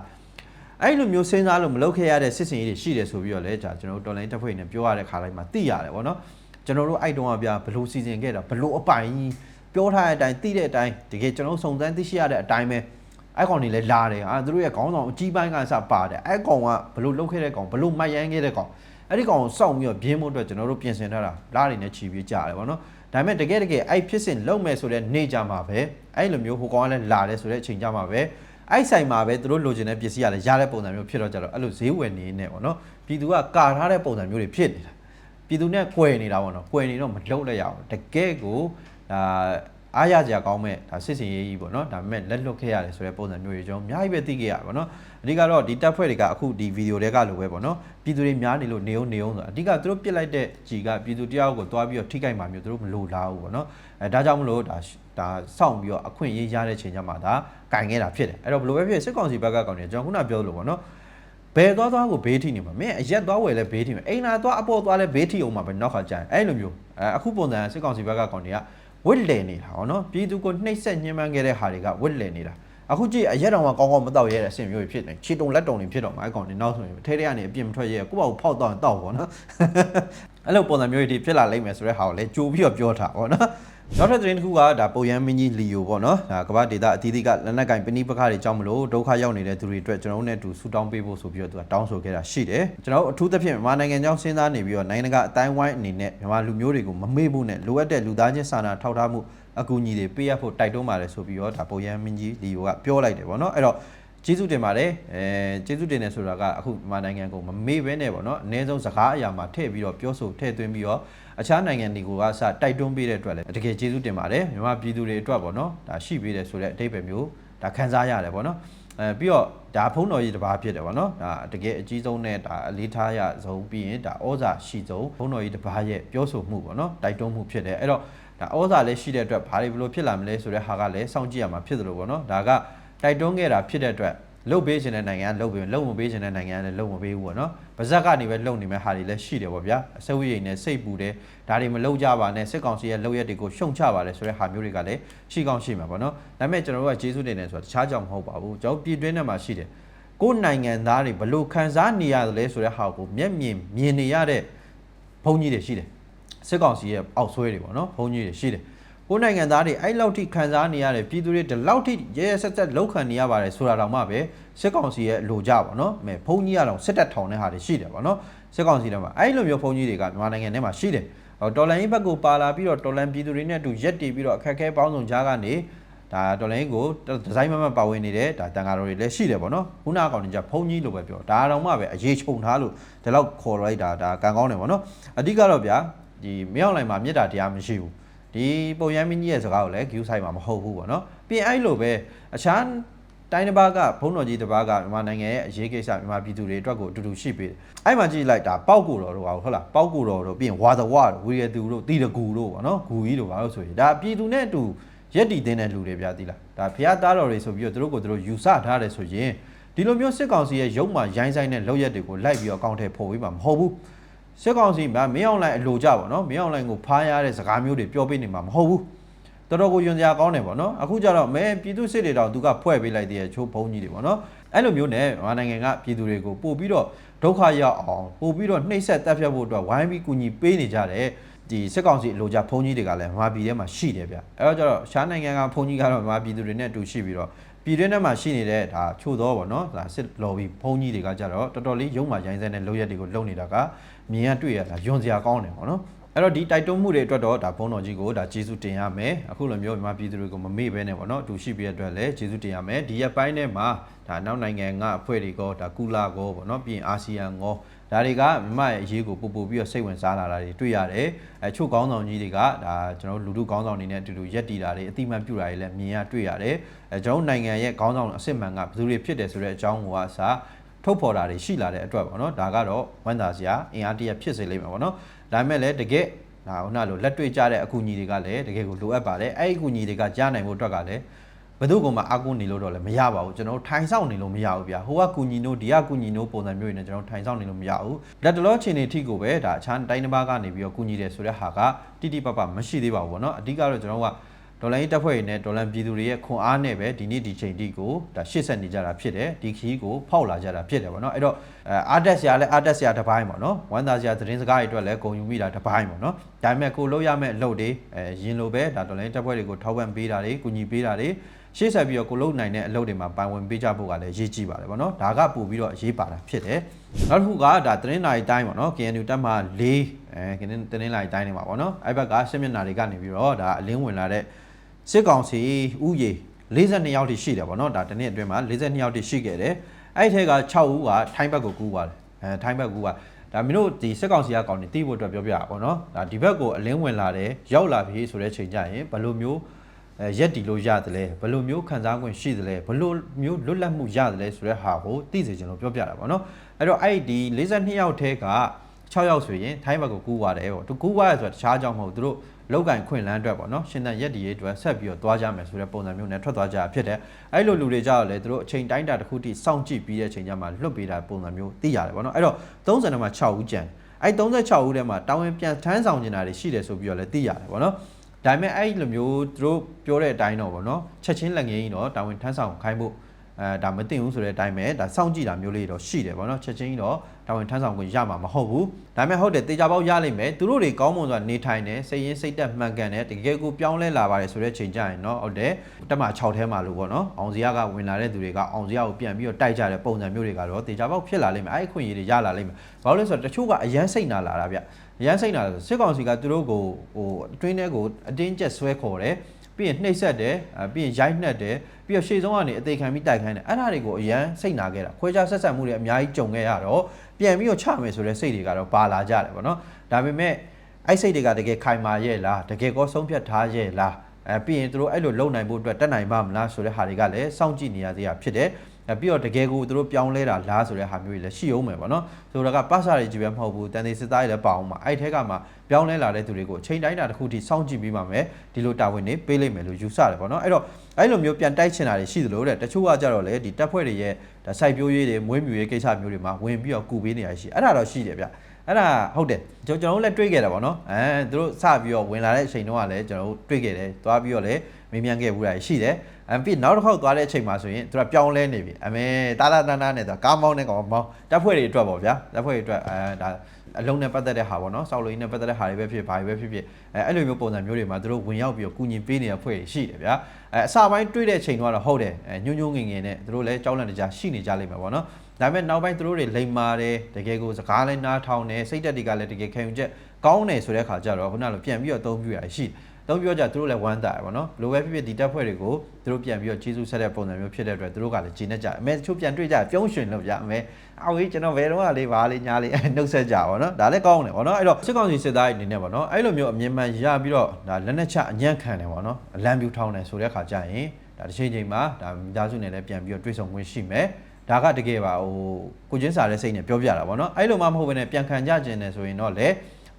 အဲ့လိုမျိုးစဉ်းစားလို့မလုပ်ခဲ့ရတဲ့စစ်စင်ရေးတွေရှိတယ်ဆိုပြီးတော့လည်းじゃကျွန်တော်တို့တော်လိုင်းတက်ဖွဲ့နေပြောရတဲ့ခါတိုင်းမှာသိရတယ်ဗောနော်ကျွန်တော်တို့အဲ့တုန်းကဗျာဘလို့စီစဉ်ခဲ့တာဘလို့အပိုင်ပြောထားတဲ့အတိုင်းသိတဲ့အတိုင်းတကယ်ကျွန်တော်စုံစမ်းသိရှိရတဲ့အတိုင်းပဲအဲ့ကောင်တွေလည်းလာတယ်အာသူတို့ရဲ့ခေါင်းဆောင်အကြီးပိုင်းကစပါတယ်အဲ့ကောင်ကဘလို့လုပ်ခဲ့တဲ့ကောင်ဘလို့မှတ်ရမ်းခဲ့တဲ့ကောင်အဲ့ဒီကောင်ကိုစောင့်ပြီးတော့ပြင်းဖို့အတွက်ကျွန်တော်တို့ပြင်ဆင်ထားတာလားတွေနဲ့ခြီးပြီးကြတယ်ဗောနော် ဒါပေမဲ့တကယ်တကယ်အဲ့ဖြစ်စဉ်လုံမဲ့ဆိုတဲ့နေကြမှာပဲအဲ့လိုမျိုးဟိုကောင်ကလည်းလာတယ်ဆိုတဲ့အချိန်ကြမှာပဲအဲ့ဆိုင်မှာပဲသူတို့လိုချင်တဲ့ပစ္စည်းကလည်းရတဲ့ပုံစံမျိုးဖြစ်တော့ကြတော့အဲ့လိုဈေးဝယ်နေနေပေါ့နော်ပြည်သူကကာထားတဲ့ပုံစံမျိုးတွေဖြစ်နေတာပြည်သူနဲ့ကွယ်နေတာပေါ့နော်ကွယ်နေတော့မလုံးလက်ရအောင်တကယ်ကိုဒါ အားရကြကောင်းမဲ့ဒါစစ်စင်ရေးကြီးပေါ့နော်ဒါပေမဲ့လက်လွတ်ခဲ့ရတယ်ဆိုတဲ့ပုံစံမျိုးတွေကျွန်တော်အများကြီးပဲသိခဲ့ရပါပေါ့နော်အဓိကတော့ဒီတပ်ဖွဲ့တွေကအခုဒီဗီဒီယိုတွေကလိုပဲပေါ့နော်ပြည်သူတွေများနေလို့နေအောင်နေအောင်ဆိုအဓိကသူတို့ပြစ်လိုက်တဲ့ကြီးကပြည်သူတယောက်ကိုတွားပြီးတော့ထိခိုက်မှာမျိုးသူတို့မလိုလားဘူးပေါ့နော်အဲဒါကြောင့်မလို့ဒါဒါစောင့်ပြီးတော့အခွင့်အရေးရတဲ့ချိန်ကျမှဒါကင်ခဲ့တာဖြစ်တယ်အဲ့တော့ဘယ်လိုပဲဖြစ်စစ်ကောင်စီဘက်ကကောင်နေကျွန်တော်ခုနပြောလို့ပေါ့နော်ဘယ်သွားသွားကိုဘေးထိနေမှာမင်းအရက်သွားဝယ်လဲဘေးထိမယ်အိမ်လာသွားအပေါ်သွားလဲဘေးထိအောင်မှာပဲနောက်ခါကျရင်အဲ့လိုမျိုးအဲအခုပုံစံစစ်ကောင်စီဘက်ကကောင်တွေက ဝစ်လဲနေတာဟောနော်ပြည်သူကိုနှိပ်စက်ညှဉ်းပန်းခဲ့တဲ့ဟာတွေကဝစ်လဲနေတာအခုကြည့်အရက်တောင်ကကောင်းကောင်းမတော့ရဲတဲ့အဆင့်မျိုးဖြစ်နေခြေတုံလက်တုံတွေဖြစ်တော့မှာအကောင်တွေနောက်ဆိုရင်ထဲထဲကနေအပြစ်မထွက်ရဲကိုယ့်ဘာကိုဖောက်တော့ရင်တောက်ပေါ့နော်အဲ့လိုပုံစံမျိုးတွေဖြစ်လာလိမ့်မယ်ဆိုတဲ့ဟာကိုလည်းကြိုပြီးတော့ပြောထားပေါ့နော် နောက်ထပ်သတင်းတစ်ခုကဒါပုံရန်မင်းကြီးလီယိုပေါ့နော်ဒါကမ္ဘာဒေတာအသီးသီးကလက်နက်ကင်ပဏိပခါတွေကြောင့်မလို့ဒုက္ခရောက်နေတဲ့သူတွေအတွက်ကျွန်တော်တို့နဲ့အတူဆူတောင်းပေးဖို့ဆိုပြီးတော့သူကတောင်းဆိုခဲ့တာရှိတယ်ကျွန်တော်တို့အထူးသဖြင့်မြန်မာနိုင်ငံကြောင်းစဉ်းစားနေပြီးတော့နိုင်ငံတကာအတိုင်းဝိုင်းအနေနဲ့မြန်မာလူမျိုးတွေကိုမမေ့ဖို့နဲ့လိုအပ်တဲ့လူသားချင်းစာနာထောက်ထားမှုအကူအညီတွေပေးရဖို့တိုက်တွန်းပါတယ်ဆိုပြီးတော့ဒါပုံရန်မင်းကြီးလီယိုကပြောလိုက်တယ်ပေါ့နော်အဲ့တော့ကျေးဇူးတင်ပါတယ်အဲကျေးဇူးတင်တယ်ဆိုတာကအခုမြန်မာနိုင်ငံကိုမမေ့ဘဲနဲ့ပေါ့နော်အနည်းဆုံးစကားအရာမှာထည့်ပြီးတော့ပြောဆိုထည့်သွင်းပြီးတော့ အခြားနိုင်ငံတွေကစတိုက်တွန်းပေးတဲ့အတွက်လည်းတကယ်ကျေးဇူးတင်ပါတယ်မြန်မာပြည်သူတွေအတွက်ပေါ့နော်ဒါရှိပေးတယ်ဆိုတဲ့အတိတ်ပဲမျိုးဒါခံစားရတယ်ပေါ့နော်အဲပြီးတော့ဒါဖုံးတော်ကြီးတစ်ပါးဖြစ်တယ်ပေါ့နော်ဒါတကယ်အကြီးဆုံးနဲ့ဒါအလေးထားရဆုံးပြီးရင်ဒါဩဇာရှိဆုံးဖုံးတော်ကြီးတစ်ပါးရဲ့ပြောဆိုမှုပေါ့နော်တိုက်တွန်းမှုဖြစ်တယ်အဲ့တော့ဒါဩဇာလည်းရှိတဲ့အတွက်ဘာတွေဘယ်လိုဖြစ်လာမလဲဆိုတဲ့ဟာကလည်းစောင့်ကြည့်ရမှာဖြစ်တယ်လို့ပေါ့နော်ဒါကတိုက်တွန်းခဲ့တာဖြစ်တဲ့အတွက် လုတ်ပေးခြင်းတဲ့နိုင်ငံကလုတ်ပေးလုတ်မပေးခြင်းတဲ့နိုင်ငံကလည်းလုတ်မပေးဘူးပေါ့နော်။ဗဇက်ကနေပဲလုတ်နေမဲ့ဟာတွေလည်းရှိတယ်ပေါ့ဗျာ။အစဝိရိန်နဲ့စိတ်ပူတယ်ဒါတွေမလုတ်ကြပါနဲ့စစ်ကောင်စီရဲ့လုတ်ရက်တွေကိုရှုံချပါတယ်ဆိုတဲ့ဟာမျိုးတွေကလည်းရှိကောင်းရှိမှာပေါ့နော်။ဒါပေမဲ့ကျွန်တော်တို့ကကျေးဇူးတင်တယ်ဆိုတာတခြားကြောင့်မဟုတ်ပါဘူး။ကျွန်တော်ပြည်တွင်းထဲမှာရှိတယ်။ကိုယ်နိုင်ငံသားတွေဘလို့ခံစားနေရတယ်လဲဆိုတဲ့ဟာကိုမျက်မြင်မြင်နေရတဲ့ဘုံကြီးတွေရှိတယ်။စစ်ကောင်စီရဲ့အောက်ဆွဲတွေပေါ့နော်ဘုံကြီးတွေရှိတယ်။ ကိုယ်နိုင်ငံသားတွေအဲ့လောက်ထိခံစားနေရတယ်ပြည်သူတွေဒီလောက်ထိရဲရဲဆက်ဆက်လောက်ခံနေရပါတယ်ဆိုတာတောင်မှပဲစစ်ကောင်စီရဲ့လိုကြပါတော့။မဲဘုံကြီးကတော့စစ်တပ်ထောင်တဲ့ဟာတွေရှိတယ်ပေါ့နော်။စစ်ကောင်စီထဲမှာအဲ့လိုမျိုးဘုံကြီးတွေကမြန်မာနိုင်ငံထဲမှာရှိတယ်။ဟောတော်လန်ရေးဘက်ကိုပါလာပြီးတော့တော်လန်ပြည်သူတွေနဲ့အတူရက်တီပြီးတော့အခက်အခဲပေါင်းစုံကြားကနေဒါတော်လန်ရေးကိုဒီဇိုင်းမမပါဝင်နေတဲ့ဒါတန်ဃာတော်တွေလည်းရှိတယ်ပေါ့နော်။ခုနအကောင်ကြီးကဘုံကြီးလိုပဲပြောဒါတောင်မှပဲအရေးခြုံထားလို့ဒီလောက်ခေါ်လိုက်တာဒါကံကောင်းတယ်ပေါ့နော်။အဓိကတော့ဗျာဒီမြောက်လိုင်မှာမြစ်တာတရားမရှိဘူး။ ဒီပုံရမ်းမင်းကြီးရဲ့စကားကိုလည်း view site မှာမဟုတ်ဘူးပေါ့နော်ပြင်အဲ့လိုပဲအခြားတိုင်းတစ်ပါးကဘုံတော်ကြီးတစ်ပါးကမြန်မာနိုင်ငံရဲ့အရေးကိစ္စမြန်မာပြည်သူတွေအတွက်ကိုအတူတူရှိပေးတယ်အဲ့မှာကြည့်လိုက်တာပောက်ကိုတော်တို့ပါဟုတ်လားပောက်ကိုတော်တို့ပြင်ဝါသဝတို့ဝီရသူတို့တီတကူတို့ပေါ့နော်ဂူကြီးတို့ပါလို့ဆိုရင်ဒါပြည်သူနဲ့အတူရက်တည်တဲ့လူတွေပြသီလားဒါဖျားသားတော်တွေဆိုပြီးတော့သူတို့ကိုသူတို့ယူဆထားတယ်ဆိုရင်ဒီလိုမျိုးစစ်ကောင်စီရဲ့ရုံမှရိုင်းဆိုင်တဲ့လောက်ရက်တွေကိုလိုက်ပြီးတော့အကောင့်ထဲပို့ပေးမှာမဟုတ်ဘူး စစ်ကောင်စီကမင်းအောင်လိုင်းအလိုကြပါနော်မင်းအောင်လိုင်းကိုဖားရတဲ့စကားမျိုးတွေပြောပေးနေမှာမဟုတ်ဘူးတော်တော်ကိုယွန်စရာကောင်းတယ်ပေါ့နော်အခုကျတော့မဲပြည်သူစစ်တွေတော့သူကဖွဲ့ပေးလိုက်တဲ့ချိုးဘုံကြီးတွေပေါ့နော်အဲ့လိုမျိုးနဲ့မြန်မာနိုင်ငံကပြည်သူတွေကိုပို့ပြီးတော့ဒုက္ခရောက်အောင်ပို့ပြီးတော့နှိပ်စက်တပ်ဖြတ်ဖို့အတွက်ဝိုင်းပြီးကူညီပေးနေကြတယ် ဒီစစ်ကောင်စီအလိုကြဘုံကြီးတွေကလည်းမြန်မာပြည်ထဲမှာရှိတယ်ဗျအဲ့တော့ကျတော့ရှားနိုင်ငံကဘုံကြီးကတော့မြန်မာပြည်သူတွေနဲ့အတူရှိပြီးတော့ပြည်တွင်းထဲမှာရှိနေတဲ့ဒါချို့တော့ဗောနော်ဒါစစ်လော်ဘီဘုံကြီးတွေကကြတော့တော်တော်လေးရုံမှရိုင်းစဲတဲ့လုပ်ရက်တွေကိုလုပ်နေတာကမြင်ရတွေ့ရတာယွန်စရာကောင်းတယ်ပေါ့နော်အဲ့တော့ဒီတိုက်တွန်းမှုတွေအတွက်တော့ဒါဘုံတော်ကြီးကိုဒါကျေးဇူးတင်ရမယ်အခုလိုမျိုးမြန်မာပြည်သူတွေကိုမမေ့ဘဲနဲ့ပေါ့နော်အတူရှိပြတဲ့အတွက်လည်းကျေးဇူးတင်ရမယ်ဒီရက်ပိုင်းထဲမှာဒါနောက်နိုင်ငံကအဖွဲ့တွေကောဒါကုလာကောပေါ့နော်ပြီးရင်အာဆီယံကော ဒါတွေကမြန်မာရဲ့အရေးကိုပို့ပို့ပြီးတော့စိတ်ဝင်စားလာတာတွေတွေ့ရတယ်အဲချို့ကောင်းဆောင်ကြီးတွေကဒါကျွန်တော်တို့လူထုကောင်းဆောင်တွေနဲ့အတူတူရက်တီတာတွေအတိမတ်ပြူတာတွေလည်းမြင်ရတွေ့ရတယ်အဲကျွန်တော်တို့နိုင်ငံရဲ့ကောင်းဆောင်အစစ်မှန်ကဘယ်သူတွေဖြစ်တယ်ဆိုတဲ့အကြောင်းကိုအစားထုတ်ဖော်တာတွေရှိလာတဲ့အတွက်ပေါ့နော်ဒါကတော့ဝန်တာစရာအင်အားတရဖြစ်စေလိမ့်မယ်ပေါ့နော်ဒါပေမဲ့လည်းတကယ်ဒါခုနလိုလက်တွေ့ကြတဲ့အကူအညီတွေကလည်းတကယ်ကိုလိုအပ်ပါတယ်အဲ့ဒီအကူအညီတွေကကြားနိုင်ဖို့အတွက်ကလည်း ဘယ်သူကမှအကူနေလို့တော့လည်းမရပါဘူးကျွန်တော်တို့ထိုင်ဆောင်နေလို့မရဘူးဗျာဟိုကကူညီနိုးဒီကကူညီနိုးပုံစံမျိုးတွေနဲ့ကျွန်တော်ထိုင်ဆောင်နေလို့မရဘူးလက်တလောချိန်နေထိကိုပဲဒါအခြားတိုင်းတစ်ပါးကနေပြီးတော့ကူညီတယ်ဆိုတဲ့ဟာကတိတိပပမရှိသေးပါဘူးပေါ့နော်အဓိကတော့ကျွန်တော်ကဒေါ်လာရေးတပ်ဖွဲ့တွေနဲ့ဒေါ်လာပြည်သူတွေရဲ့ခွန်အားနဲ့ပဲဒီနေ့ဒီချိန်ထိကိုဒါရှေ့ဆက်နေကြတာဖြစ်တယ်ဒီခီးကိုဖောက်လာကြတာဖြစ်တယ်ပေါ့နော်အဲ့တော့အာတက်ဆရာလည်းအာတက်ဆရာတစ်ပိုင်းပေါ့နော်ဝမ်းသာဆရာသတင်းစကားတွေအတွက်လည်းဂုဏ်ယူမိတာတစ်ပိုင်းပေါ့နော်ဒါပေမဲ့ကိုလို့ရမယ့်အလုပ်တွေအဲရင်လိုပဲဒါဒေါ်လာရေးတပ်ဖွဲ့တွေကိုထောက်ပံ့ပေးတာတွေကူညီပေးတာတွေ ရှေ့ဆက်ပြီးတော့ကိုလုံနိုင်တဲ့အလုပ်တွေမှာပိုင်ဝင်ပေးကြဖို့ကလည်းရေးကြည့်ပါတယ်ပေါ့နော်ဒါကပို့ပြီးတော့အရေးပါတာဖြစ်တယ်နောက်တစ်ခုကဒါသတင်းနာရီတိုင်းပေါ့နော် KNU တက်မှ၄အဲသတင်းနာရီတိုင်းနေမှာပေါ့နော်အဲ့ဘက်ကစစ်မျက်နှာတွေကနေပြီးတော့ဒါအလင်းဝင်လာတဲ့စစ်ကောင်စီဥယေ42ယောက်ထိရှိတယ်ဗောနော်ဒါတနေ့အတွင်းမှာ42ယောက်ထိရှိခဲ့တယ်အဲ့ဒီထဲက6ဦးကထိုင်းဘက်ကိုကူးသွားတယ်အဲထိုင်းဘက်ကူးကဒဒါမင်းတို့ဒီစစ်ကောင်စီကကောင်းနေတီးဖို့အတွက်ပြောပြတာပေါ့နော်ဒါဒီဘက်ကိုအလင်းဝင်လာတယ်ရောက်လာပြီဆိုတဲ့ချိန်ကျရင်ဘယ်လိုမျိုးအဲ ရက်တီလို့ရတယ်လဲဘယ်လိုမျိုးခံစား권ရှိတယ်လဲဘယ်လိုမျိုးလွတ်လပ်မှုရတယ်လဲဆိုတဲ့ဟာကိုသိစေချင်လို့ပြောပြတာပေါ့နော်အဲ့တော့အဲ့ဒီ42ယောက်ထဲက6ယောက်ဆိုရင်ထိုင်းဘက်ကိုကူးသွားတယ်ပေါ့သူကူးသွားရဆိုတာတခြားကြောင့်မဟုတ်သူတို့လောက်ကင်ခွင့်လန်းအတွက်ပေါ့နော်ရှင်တန်ရက်တီရေးအတွက်ဆက်ပြီးတော့သွားကြမယ်ဆိုတဲ့ပုံစံမျိုးနဲ့ထွက်သွားကြတာဖြစ်တယ်အဲ့လိုလူတွေကြောက်လဲသူတို့အချိန်တိုင်းတာတစ်ခုထိစောင့်ကြည့်ပြီးတဲ့အချိန်ကျမှလွတ်ပေးတာပုံစံမျိုးသိရတယ်ပေါ့နော်အဲ့တော့30မှာ6ဦးကျန်အဲ့36ဦးထဲမှာတာဝန်ပြန်ထမ်းဆောင်နေတာတွေရှိတယ်ဆိုပြီးတော့လည်းသိရတယ်ပေါ့နော် ဒါပေမဲ့အဲ့လိုမျိုးသူတို့ပြောတဲ့အတိုင်းတော့ပေါ့နော်ချက်ချင်းလက်ငင်းကြီးတော့တာဝန်ထမ်းဆောင်ခိုင်းဖို့အဲဒါမသိဘူးဆိုတဲ့အတိုင်းပဲဒါစောင့်ကြည့်တာမျိုးလေးတော့ရှိတယ်ပေါ့နော်ချက်ချင်းတော့တာဝန်ထမ်းဆောင်ခွင့်ရမှာမဟုတ်ဘူးဒါပေမဲ့ဟုတ်တယ်တေချာပေါက်ရလိမ့်မယ်သူတို့တွေကောင်းမွန်စွာနေထိုင်တယ်စိတ်ရင်းစိတ်သက်မှန်ကန်တယ်တကယ်ကိုပြောင်းလဲလာပါတယ်ဆိုတဲ့ချိန်ကျရင်တော့ဟုတ်တယ်တက်မှ6ထဲမှာလို့ပေါ့နော်အောင်စရာကဝင်လာတဲ့သူတွေကအောင်စရာကိုပြန်ပြီးတော့တိုက်ကြတဲ့ပုံစံမျိုးတွေကတော့တေချာပေါက်ဖြစ်လာလိမ့်မယ်အဲ့ဒီခွင့်ရည်တွေရလာလိမ့်မယ်ဘာလို့လဲဆိုတော့တချို့ကအရန်စိတ်နာလာတာဗျအ ရန်စိတ်နာလာစစ်ကောင်စီကသူတို့ကိုဟိုအတွင်းထဲကိုအတင်းကျပ်ဆွဲခေါ်တယ်ပြီးရင်နှိပ်ဆက်တယ်ပြီးရင်ရိုက်နှက်တယ်ပြီးတော့ရှေ့ဆုံးကနေအသေးခံပြီးတိုက်ခိုင်းတယ်အဲ့ဒါတွေကိုအရန်စိတ်နာခဲ့တာခွဲခြားဆက်ဆံမှုတွေအများကြီးကြုံခဲ့ရတော့ပြန်ပြီးတော့ချမယ်ဆိုတဲ့စိတ်တွေကတော့ပါလာကြတယ်ပေါ့နော်ဒါပေမဲ့အဲ့စိတ်တွေကတကယ်ခိုင်မာရဲ့လားတကယ်ကောဆုံးဖြတ်ထားရဲ့လားအဲပြီးရင်တို့အဲ့လိုလုံနိုင်ဖို့အတွက်တက်နိုင်ပါမလားဆိုတဲ့ဟာတွေကလည်းစောင့်ကြည့်နေရသေးတာဖြစ်တယ်အဲ ပြီးတော့တကယ်ကိုသူတို့ပြောင်းလဲတာလားဆိုတဲ့ဟာမျိုးတွေလည်းရှိအောင်မယ်ပေါ့နော်ဆိုတော့ကပတ်စာတွေကြီးပဲမဟုတ်ဘူးတန်သေးစစ်သားတွေလည်းပါအောင်မှာအဲ့ထဲကမှပြောင်းလဲလာတဲ့သူတွေကိုချိန်တိုင်းတာတစ်ခုထိစောင့်ကြည့်ပြီးမှမယ်ဒီလိုတာဝန်တွေပေးလိုက်မယ်လို့ယူဆတယ်ပေါ့နော်အဲ့တော့အဲ့လိုမျိုးပြန်တိုက်ချင်တာတွေရှိသလိုတဲ့တချို့ကကြတော့လေဒီတပ်ဖွဲ့တွေရဲ့ဒါစိုက်ပျိုးရေးတွေမွေးမြူရေးကိစ္စမျိုးတွေမှာဝင်ပြီးတော့ကူပေးနေရရှိအဲ့ဒါတော့ရှိတယ်ဗျအဲ့ဒါဟုတ်တယ်ကျွန်တော်တို့လည်းတွေးခဲ့တယ်ပေါ့နော်အဲသူတို့စပြီးတော့ဝင်လာတဲ့အချိန်တုန်းကလည်းကျွန်တော်တို့တွေးခဲ့တယ်သွားပြီးတော့လည်းမေးမြန်းခဲ့ဘူးတာရှိတယ်အ ပြီးနောက်တစ်ခေါက်သွားတဲ့အချိန်မှာဆိုရင်သူကပြောင်းလဲနေပြီအမေတာတာတန်းတန်းနဲ့သူကားမောင်းနဲ့ကောင်မောင်းတပ်ဖွဲ့တွေအတွက်ပေါ့ဗျာတပ်ဖွဲ့တွေအတွက်အဲဒါအလုံးနဲ့ပတ်သက်တဲ့ဟာပေါ့နော်စောက်လိုင်းနဲ့ပတ်သက်တဲ့ဟာတွေပဲဖြစ်ဘာတွေပဲဖြစ်ဖြစ်အဲအဲ့လိုမျိုးပုံစံမျိုးတွေမှာသူတို့ဝင်ရောက်ပြီးတော့ကူညီပေးနေတဲ့ဖွဲ့တွေရှိတယ်ဗျာအဲအစပိုင်းတွေးတဲ့ချိန်တော့ဟုတ်တယ်အဲညွန့်ညွန့်ငင်ငင်နဲ့သူတို့လည်းကြောက်လန့်တကြားရှိနေကြလိမ့်မယ်ပေါ့နော်ဒါပေမဲ့နောက်ပိုင်းသူတို့တွေလိမ်မာတယ်တကယ်ကိုစကားလည်းနားထောင်တယ်စိတ်တက်တွေကလည်းတကယ်ခံယူချက်ကောင်းတယ်ဆိုတဲ့အခါကျတော့ခုနလိုပြန်ပြီးတော့အသုံးပြုရရှိတယ် တော့ပြောကြသူတို့လည်းဝမ်းသာရပါတော့ဘလိုပဲဖြစ်ဖြစ်ဒီတက်ဖွဲ့တွေကိုသူတို့ပြန်ပြီးတော့ဂျေစုဆက်တဲ့ပုံစံမျိုးဖြစ်တဲ့အတွက်သူတို့ကလည်းဂျင်းနေကြအမေတချို့ပြန်တွေ့ကြပြုံးရွှင်လို့ဗျအမေအော်ကြီးကျွန်တော်ဘယ်တော့လေးပါလေးညားလေးနှုတ်ဆက်ကြပါတော့ဒါလည်းကောင်းတယ်ပေါ့နော်အဲ့တော့စစ်ကောင်စီစစ်သားအနေနဲ့ပေါ့နော်အဲ့လိုမျိုးအမြင်မှန်ရပြီးတော့ဒါလက်နက်ချအညံ့ခံတယ်ပေါ့နော်အလံပြူထောင်းတယ်ဆိုတဲ့ခါကျရင်ဒါတစ်ချိန်ချိန်မှာဒါမိသားစုနဲ့လည်းပြန်ပြီးတော့တွေ့ဆုံခွင့်ရှိမယ်ဒါကတကယ်ပါဟိုကိုချင်းစာတဲ့စိတ်နဲ့ပြောပြတာပေါ့နော်အဲ့လိုမှမဟုတ်ဘဲနဲ့ပြန်ခံကြခြင်းတယ်ဆိုရင်တော့လေ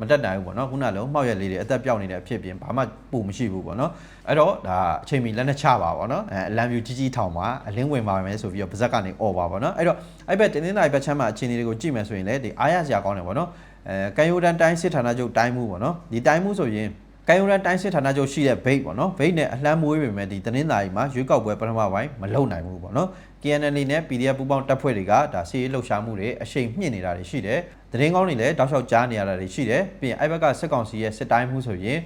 မတက်နိုင်ဘူးပေါ့နော်ခုနလုံးမှောက်ရက်လေးတွေအသက်ပြောက်နေတဲ့အဖြစ်ပြင်ဘာမှပူမရှိဘူးပေါ့နော်အဲ့တော့ဒါအချိန်မီလက်နဲ့ချပါပေါ့နော်အဲအလံပြူကြီးကြီးထောင်ပါအလင်းဝင်ပါမယ်ဆိုပြီးတော့ပါဇက်ကနေអော်ပါပေါ့နော်အဲ့တော့အဲ့ဘက်တင်းတင်းနိုင်ဘက်ချမ်းမှာအခြေအနေတွေကိုကြည့်မယ်ဆိုရင်လည်းဒီအားရစရာကောင်းတယ်ပေါ့နော်အဲကန်ယိုဒန်တိုင်းစစ်ဌာနချုပ်တိုင်းမှုပေါ့နော်ဒီတိုင်းမှုဆိုရင်ကန်ယိုဒန်တိုင်းစစ်ဌာနချုပ်ရှိတဲ့ဘိတ်ပေါ့နော်ဘိတ်နဲ့အလှမ်းမွေးပေမဲ့ဒီတင်းသားကြီးမှာရွေးကောက်ပွဲပထမပိုင်းမလုံနိုင်ဘူးပေါ့နော် KNL နဲ့ PDF ပူးပေါင်းတပ်ဖွဲ့တွေကဒါစီရေးလှုပ်ရှားမှုတွေအရှိန်မြင့်နေတာတွေရှိတယ်။ သတင်းကောင်းတွေလည်းတောက်လျှောက်ကြားနေရတာတွေရှိတယ်။ပြီးရင်အဲ့ဘက်ကစစ်ကောင်စီရဲ့စစ်တိုင်းမှုဆိုရင်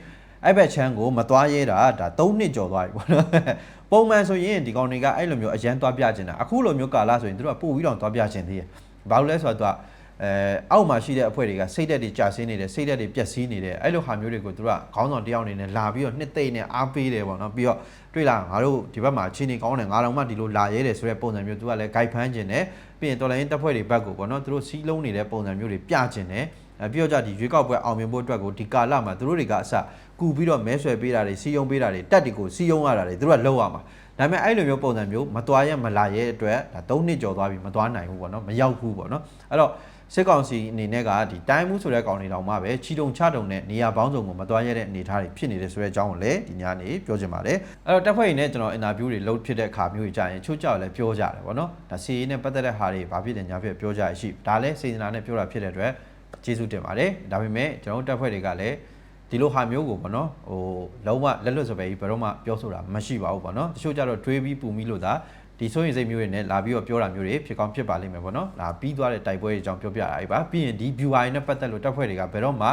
အဲ့ဘက်ချမ်းကိုမသွားရဲတာဒါ3နှစ်ကျော်သွားပြီပေါ့နော်။ပုံမှန်ဆိုရင်ဒီကောင်တွေကအဲ့လိုမျိုးအရန်သွားပြချင်တာအခုလိုမျိုးကာလဆိုရင်တို့ကပို့ပြီးတော့သွားပြချင်သေးတယ်။ဘာလို့လဲဆိုတော့အဲအောက်မှာရှိတဲ့အဖွဲ့တွေကစိတ်သက်တွေကြာဆင်းနေတယ်စိတ်သက်တွေပျက်စီးနေတယ်အဲ့လိုဟာမျိုးတွေကိုတို့ကခေါင်းဆောင်တယောက်အနေနဲ့လာပြီးတော့နှစ်သိမ့်နဲ့အားပေးတယ်ပေါ့နော်ပြီးတော့တွေ့လာငါတို့ဒီဘက်မှာချင်းနေကောင်းတယ်ငါတော့မှဒီလိုလာရဲတယ်ဆိုတဲ့ပုံစံမျိုးသူကလည်း guide ဖမ်းခြင်းနဲ့ ပြီးရင်တော်လိုင်းတပ်ဖွဲ့တွေဘက်ကိုပေါ့နော်သူတို့စီးလုံးနေတဲ့ပုံစံမျိုးတွေပြခြင်းနဲ့ပြီးတော့ကြဒီရွေးကောက်ပွဲအောင်မြင်ဖို့အတွက်ကိုဒီကာလမှာသူတို့တွေကအစကူပြီးတော့မဲဆွယ်ပေးတာတွေစီယုံပေးတာတွေတက်တွေကိုစီယုံရတာတွေသူတို့ကလောက်ရမှာဒါပေမဲ့အဲ့လိုမျိုးပုံစံမျိုးမသွားရမလာရဲအတွက်ဒါ၃နှစ်ကျော်သွားပြီမသွားနိုင်ဘူးပေါ့နော်မရောက်ဘူးပေါ့နော်အဲ့တော့ စစ်ကောင်စီအနေနဲ့ကဒီတိုင်းမှုဆိုတဲ့ကောင်တွေတောင်မှပဲချီတုံချတုံနဲ့နေရာပေါင်းစုံကိုမသွားရတဲ့အနေအထားတွေဖြစ်နေတယ်ဆိုတဲ့အကြောင်းကိုလည်းဒီညနေပြောချင်ပါတယ်အဲ့တော့တက်ဖွဲ့ရင်းနဲ့ကျွန်တော်အင်တာဗျူးတွေလုပ်ဖြစ်တဲ့အခါမျိုးကြီးကြာရင်ချို့ကြောက်လည်းပြောကြတယ်ဗောနော်ဒါစီရေးနဲ့ပတ်သက်တဲ့ဟာတွေဘာဖြစ်တယ်ညာဖြစ်ပြောကြရရှိဒါလည်းစေတနာနဲ့ပြောတာဖြစ်တဲ့အတွက်ကျေးဇူးတင်ပါတယ်ဒါပေမဲ့ကျွန်တော်တို့တက်ဖွဲ့တွေကလည်းဒီလိုဟာမျိုးကိုပေါ့နော်ဟိုလုံးဝလက်လွတ်စပယ်ကြီးဘယ်တော့မှပြောဆိုတာမရှိပါဘူးပေါ့နော်တချို့ကြတော့တွေးပြီးပူမိလို့သာ ဒီစိုးရင်စိတ်မျိုးတွေနဲ့လာပြီးတော့ပြောတာမျိုးတွေဖြစ်ကောင်းဖြစ်ပါလိမ့်မယ်ပေါ့နော်ဒါပြီးသွားတဲ့တိုက်ပွဲတွေအကြောင်းပြောပြတာအဲ့ပါပြီးရင်ဒီ viewer တွေနဲ့ပတ်သက်လို့တပ်ဖွဲ့တွေကဘယ်တော့မှ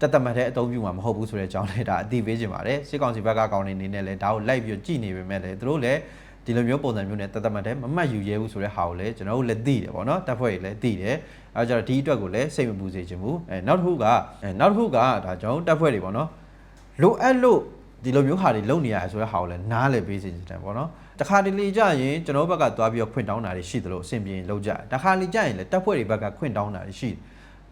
တတ်တမတ်တဲ့အသုံးပြုမှာမဟုတ်ဘူးဆိုတဲ့အကြောင်းလည်းဒါအသိပေးခြင်းပါတယ်စစ်ကောင်စီဘက်ကကောင်းနေနေနဲ့လည်းဒါကိုလိုက်ပြီးကြည်နေပေမဲ့လည်းသူတို့လည်းဒီလိုမျိုးပုံစံမျိုးနဲ့တတ်တမတ်တဲ့မမှတ်ယူရဲဘူးဆိုတဲ့ဟာကိုလည်းကျွန်တော်တို့လည်းသိတယ်ပေါ့နော်တပ်ဖွဲ့တွေလည်းသိတယ်အဲကြတော့ဒီအတွက်ကိုလည်းစိတ်မပူစေချင်ဘူးအဲနောက်တစ်ခုကအဲနောက်တစ်ခုကဒါကျွန်တော်တို့တပ်ဖွဲ့တွေပေါ့နော်လိုအပ်လို့ဒီလိုမျိုးဟာတွေလုံနေရတယ်ဆိုတဲ့ဟာကိုလည်းနားလည်ပေးစေချင်တယ်ပေါ့နော် တခါတလေကြရင်ကျွန်တော်ဘက်ကသွားပြီးတော့ခွင့်တောင်းတာတွေရှိသလိုအဆင်ပြေလုပ်ကြတခါလေကြရင်လည်းတပ်ဖွဲ့တွေဘက်ကခွင့်တောင်းတာတွေရှိတယ်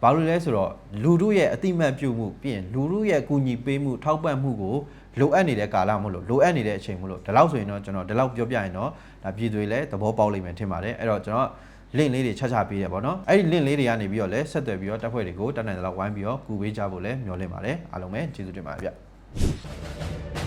ဘဘာလို့လဲဆိုတော့လူတို့ရဲ့အတိမတ်ပြုမှုပြီးရင်လူတို့ရဲ့အကူအညီပေးမှုထောက်ပံ့မှုကိုလိုအပ်နေတဲ့ကာလမို့လို့လိုအပ်နေတဲ့အချိန်မို့လို့ဒီလောက်ဆိုရင်တော့ကျွန်တော်ဒီလောက်ပြောပြရင်တော့ဒါပြည်သူတွေလည်းသဘောပေါက်လိမ့်မယ်ထင်ပါတယ်အဲ့တော့ကျွန်တော် link လေးတွေချချပေးတယ်ပေါ့နော်အဲ့ဒီ link လေးတွေကနေပြီးတော့လည်းဆက်သွယ်ပြီးတော့တက်ဖွဲ့တွေကိုတက်နိုင်တဲ့လောက်ဝိုင်းပြီးတော့ကူပေးကြဖို့လည်းမျှော်လင့်ပါတယ်အားလုံးပဲကျေးဇူးတင်ပါတယ်ဗျ